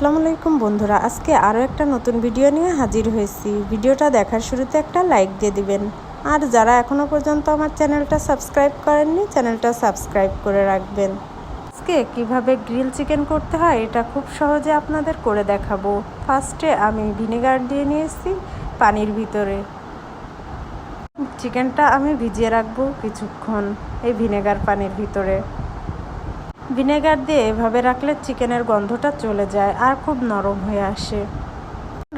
আসসালামু আলাইকুম বন্ধুরা, আজকে আরও একটা নতুন ভিডিও নিয়ে হাজির হয়েছি। ভিডিওটা দেখার শুরুতে একটা লাইক দিয়ে দিবেন। আর যারা এখনও পর্যন্ত আমার চ্যানেলটা সাবস্ক্রাইব করেননি, চ্যানেলটা সাবস্ক্রাইব করে রাখবেন। আজকে কীভাবে গ্রিল চিকেন করতে হয়, এটা খুব সহজে আপনাদের করে দেখাবো। ফার্স্টে আমি ভিনেগার দিয়ে নিয়েছি পানির ভিতরে। চিকেনটা আমি ভিজিয়ে রাখব কিছুক্ষণ এই ভিনেগার পানির ভিতরে। ভিনেগার দিয়ে এভাবে রাখলে চিকেনের গন্ধটা চলে যায় আর খুব নরম হয়ে আসে।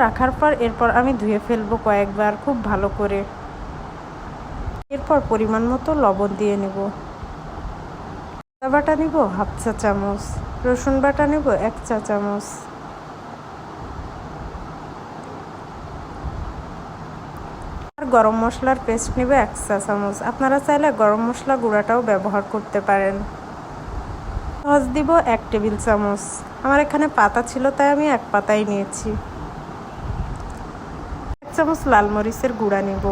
রাখার পর এরপর আমি ধুয়ে ফেলব কয়েকবার খুব ভালো করে। এরপর পরিমাণ মতো লবণ দিয়ে নেব। আদা বাটা নিব হাফ চা চামচ। রসুন বাটা নেব এক চা চামচ। আর গরম মশলার পেস্ট নেব এক চা চামচ। আপনারা চাইলে গরম মশলা গুঁড়াটাও ব্যবহার করতে পারেন। সস দিব এক টেবিল চামচ। আমার এখানে পাতা ছিল, তাই আমি এক পাতাই নিয়েছি। এক চামচ লাল মরিচের গুঁড়া নিব।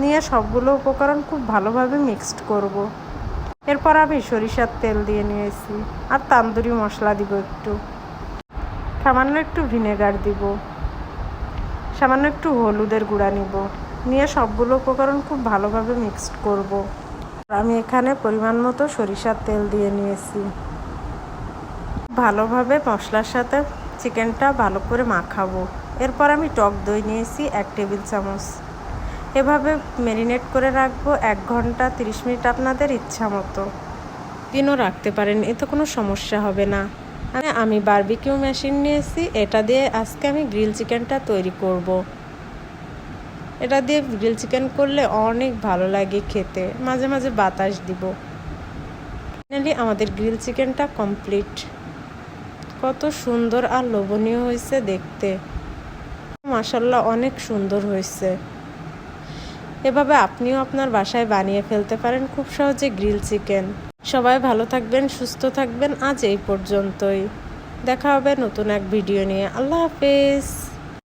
নিয়ে সবগুলো উপকরণ খুব ভালোভাবে মিক্সড করব। এরপর আমি সরিষার তেল দিয়ে নিয়েছি, আর তান্দুরি মশলা দিব একটু। সামান্য একটু ভিনেগার দিব। সামান্য একটু হলুদের গুঁড়া নিব। নিয়ে সবগুলো উপকরণ খুব ভালোভাবে মিক্সড করব। আমি এখানে পরিমাণ মতো সরিষার তেল দিয়ে নিয়েছি। ভালোভাবে মশলার সাথে চিকেনটা ভালো করে মাখাবো। এরপর আমি টক দই নিয়েছি এক টেবিল চামচ। এভাবে ম্যারিনেট করে রাখব এক ঘণ্টা তিরিশ মিনিট আপনাদের ইচ্ছা মতো। দিনও রাখতে পারেন, এতে কোনো সমস্যা হবে না। আমি আমি বারবিকিউ মেশিন নিয়েছি, এটা দিয়ে আজকে আমি গ্রিল চিকেনটা তৈরি করব। এটা দিয়ে গ্রিল চিকেন করলে অনেক ভালো লাগে খেতে। মাঝে মাঝে বাতাস দিব। ফাইনালি আমাদের গ্রিল চিকেনটা কমপ্লিট কত সুন্দর আর লোভনীয় হয়েছে দেখতে। মাসাল্লাহ অনেক সুন্দর হয়েছে। এভাবে আপনিও আপনার বাসায় বানিয়ে ফেলতে পারেন খুব সহজে গ্রিল চিকেন সবাই ভালো থাকবেন, সুস্থ থাকবেন। আজ এই পর্যন্তই। দেখা হবে নতুন এক ভিডিও নিয়ে। আল্লাহ হাফেজ।